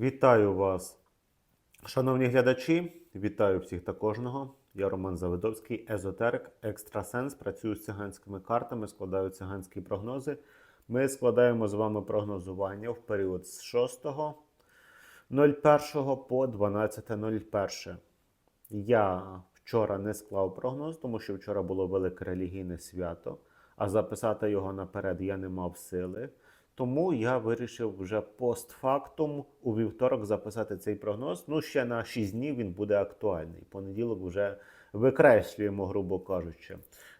Вітаю вас, шановні глядачі. Вітаю всіх та кожного. Я Роман Завидовський, езотерик, екстрасенс. Працюю з циганськими картами, складаю циганські прогнози. Ми складаємо з вами прогнозування в період з 6.01 по 12.01. Я вчора не склав прогноз, тому що вчора було велике релігійне свято, а записати його наперед я не мав сили. Тому я вирішив вже постфактум у вівторок записати цей прогноз. Ну, ще на 6 днів він буде актуальний. Понеділок вже викреслюємо, грубо кажучи.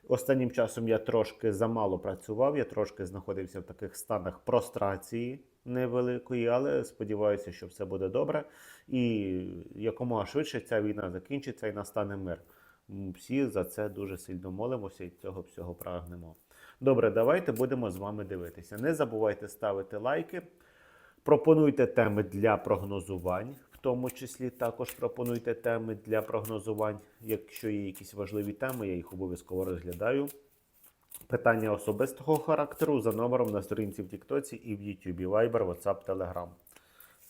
Останнім часом я трошки замало працював, я трошки знаходився в таких станах прострації невеликої, але сподіваюся, що все буде добре. І якомога швидше ця війна закінчиться і настане мир. Всі за це дуже сильно молимося і цього всього прагнемо. Добре, давайте будемо з вами дивитися. Не забувайте ставити лайки, пропонуйте теми для прогнозувань, в тому числі також пропонуйте теми для прогнозувань. Якщо є якісь важливі теми, я їх обов'язково розглядаю. Питання особистого характеру за номером на сторінці в Тіктоці і в Ютубі, Viber, WhatsApp, Telegram.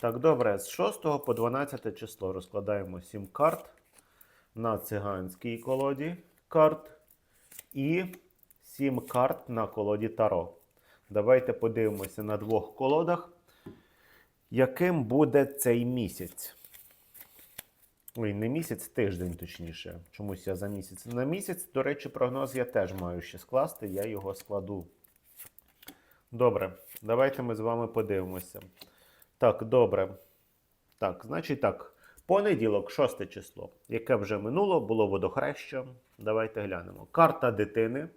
Так, добре, з 6 по 12 число розкладаємо 7 карт на циганській колоді карт і 7 карт на колоді Таро. Давайте подивимося на двох колодах, яким буде цей місяць. Ой, не місяць, тиждень точніше. Чомусь я за місяць. На місяць, до речі, прогноз я теж маю ще скласти, я його складу. Добре, давайте ми з вами подивимося. Так, добре. Так, значить так. Понеділок, 6 число, яке вже минуло, було водохреща. Давайте глянемо. Карта дитини,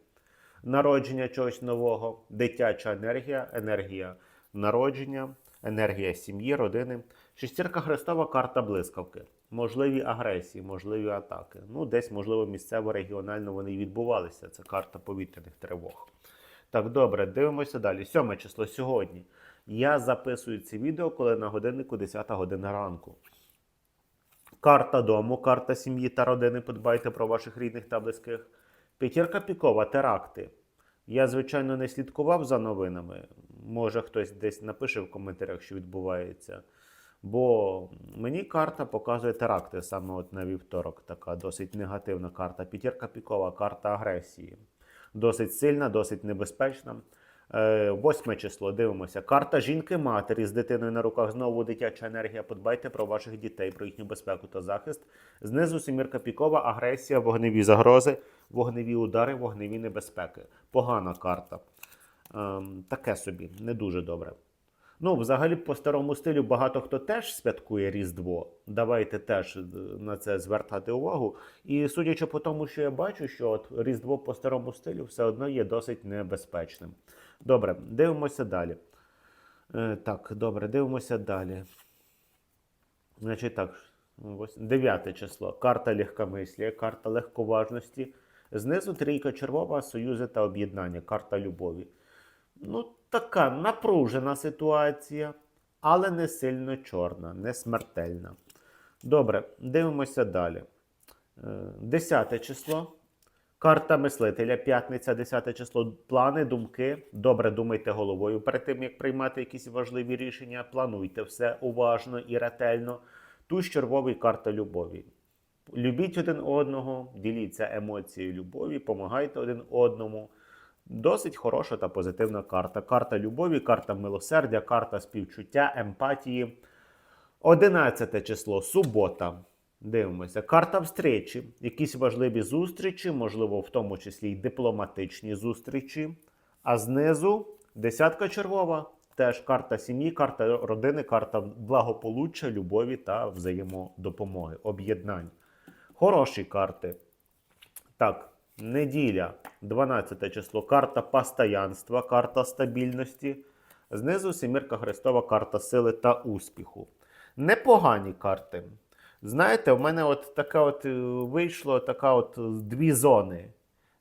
народження чогось нового, дитяча енергія, енергія народження, енергія сім'ї, родини. Шестірка Христова карта блискавки. Можливі агресії, можливі атаки. Ну, десь, можливо, місцево, регіонально вони відбувалися. Це карта повітряних тривог. Так, добре, дивимося далі. Сьоме число сьогодні. Я записую це відео, коли на годиннику 10 година ранку. Карта дому, карта сім'ї та родини. Подбайте про ваших рідних та близьких. П'ятірка пікова, теракти. Я, звичайно, не слідкував за новинами. Може, хтось десь напише в коментарях, що відбувається. Бо мені карта показує теракти саме от на вівторок. Така досить негативна карта. П'ятірка пікова, карта агресії. Досить сильна, досить небезпечна. Е, Восьме число, дивимося. Карта жінки-матері з дитиною на руках. Знову дитяча енергія. Подбайте про ваших дітей, про їхню безпеку та захист. Знизу сімірка пікова, агресія, вогневі загрози, вогневі удари, вогневі небезпеки. Погана карта. Ем, таке собі, не дуже добре. Ну, взагалі, по старому стилю багато хто теж святкує Різдво. Давайте теж е, на це звертати увагу. І судячи по тому, що я бачу, що от Різдво по старому стилю все одно є досить небезпечним. Добре, дивимося далі. Е, так, добре, дивимося далі. Значить так, 9 число. Карта легкомислія, карта легковажності. Знизу трійка червова, союзи та об'єднання, карта любові. Ну, така напружена ситуація, але не сильно чорна, не смертельна. Добре, дивимося далі. Е, 10 число. Карта мислителя, п'ятниця, 10 число. Плани, думки. Добре думайте головою перед тим, як приймати якісь важливі рішення. Плануйте все уважно і ретельно. Туз червовий карта любові. Любіть один одного, діліться емоцією любові, помагайте один одному. Досить хороша та позитивна карта. Карта любові, карта милосердя, карта співчуття, емпатії. 11 число, субота. Дивимося. Карта встречі. Якісь важливі зустрічі, можливо, в тому числі й дипломатичні зустрічі. А знизу десятка червова. Теж карта сім'ї, карта родини, карта благополуччя, любові та взаємодопомоги, об'єднань. Хороші карти. Так, неділя, 12 число, карта постоянства, карта стабільності. Знизу Семірка Христова, карта сили та успіху. Непогані карти. Знаєте, в мене от таке от е, вийшло така от е, дві зони.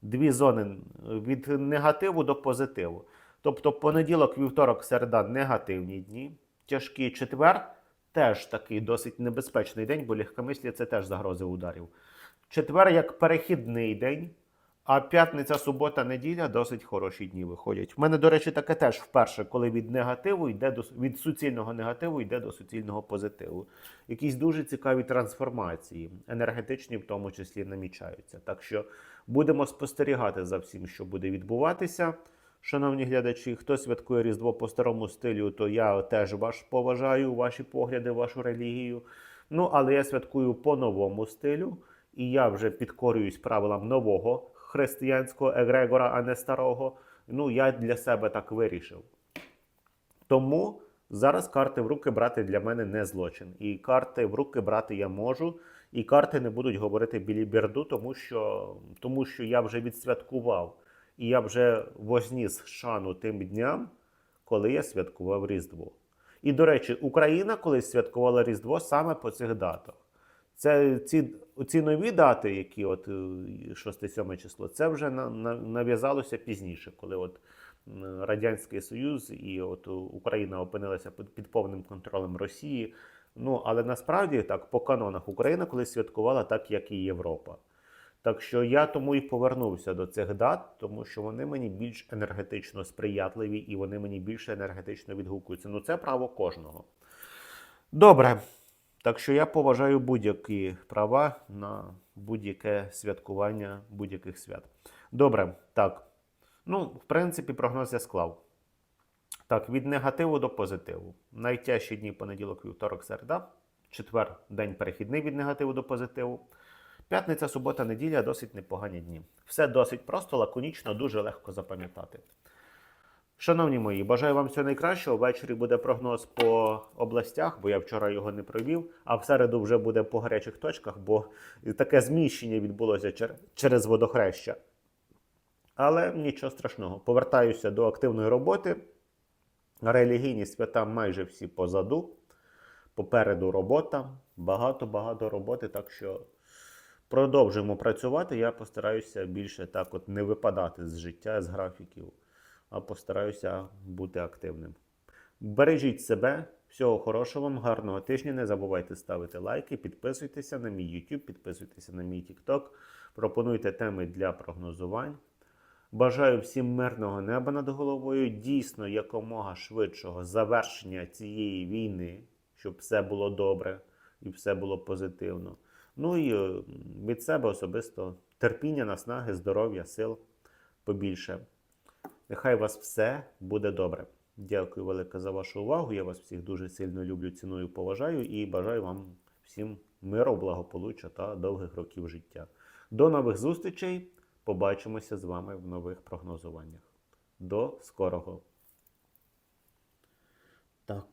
Дві зони від негативу до позитиву. Тобто понеділок, вівторок, середа негативні дні. Тяжкий четвер теж такий досить небезпечний день, бо легкомислі це теж загрози ударів. Четвер як перехідний день, А п'ятниця, субота, неділя досить хороші дні виходять. В мене, до речі, таке теж вперше, коли від негативу йде до від суцільного негативу йде до суцільного позитиву. Якісь дуже цікаві трансформації, енергетичні в тому числі намічаються. Так що будемо спостерігати за всім, що буде відбуватися. Шановні глядачі, хто святкує Різдво по старому стилю, то я теж ваш поважаю, ваші погляди, вашу релігію. Ну, але я святкую по новому стилю, і я вже підкорююсь правилам нового християнського егрегора, а не старого. Ну, я для себе так вирішив. Тому зараз карти в руки брати для мене не злочин. І карти в руки брати я можу. І карти не будуть говорити біліберду, тому що, тому що я вже відсвяткував. І я вже возніс шану тим дням, коли я святкував Різдво. І, до речі, Україна колись святкувала Різдво саме по цих датах. Це ці, ці нові дати, які от 6-7 число, це вже на, на, нав'язалося пізніше, коли от Радянський Союз і от Україна опинилася під, під повним контролем Росії. Ну, але насправді так, по канонах Україна колись святкувала так, як і Європа. Так що я тому і повернувся до цих дат, тому що вони мені більш енергетично сприятливі і вони мені більше енергетично відгукуються. Ну, це право кожного. Добре. Так що я поважаю будь-які права на будь-яке святкування будь-яких свят. Добре, так. Ну, в принципі, прогноз я склав. Так, від негативу до позитиву. Найтяжчі дні понеділок, вівторок, середа. Четвер день перехідний від негативу до позитиву. П'ятниця, субота, неділя досить непогані дні. Все досить просто, лаконічно, дуже легко запам'ятати. Шановні мої, бажаю вам всього найкращого. Ввечері буде прогноз по областях, бо я вчора його не провів. А в середу вже буде по гарячих точках, бо таке зміщення відбулося через водохреща. Але нічого страшного. Повертаюся до активної роботи. Релігійні свята майже всі позаду. Попереду робота. Багато-багато роботи. Так що продовжуємо працювати. Я постараюся більше так от не випадати з життя, з графіків, а постараюся бути активним. Бережіть себе, всього хорошого вам, гарного тижня. Не забувайте ставити лайки, підписуйтеся на мій YouTube, підписуйтеся на мій TikTok, пропонуйте теми для прогнозувань. Бажаю всім мирного неба над головою, дійсно якомога швидшого завершення цієї війни, щоб все було добре і все було позитивно. Ну і е, від себе особисто терпіння, наснаги, здоров'я, сил побільше. Нехай у вас все буде добре. Дякую велике за вашу увагу. Я вас всіх дуже сильно люблю, ціную, поважаю і бажаю вам всім миру, благополуччя та довгих років життя. До нових зустрічей. Побачимося з вами в нових прогнозуваннях. До скорого! Так.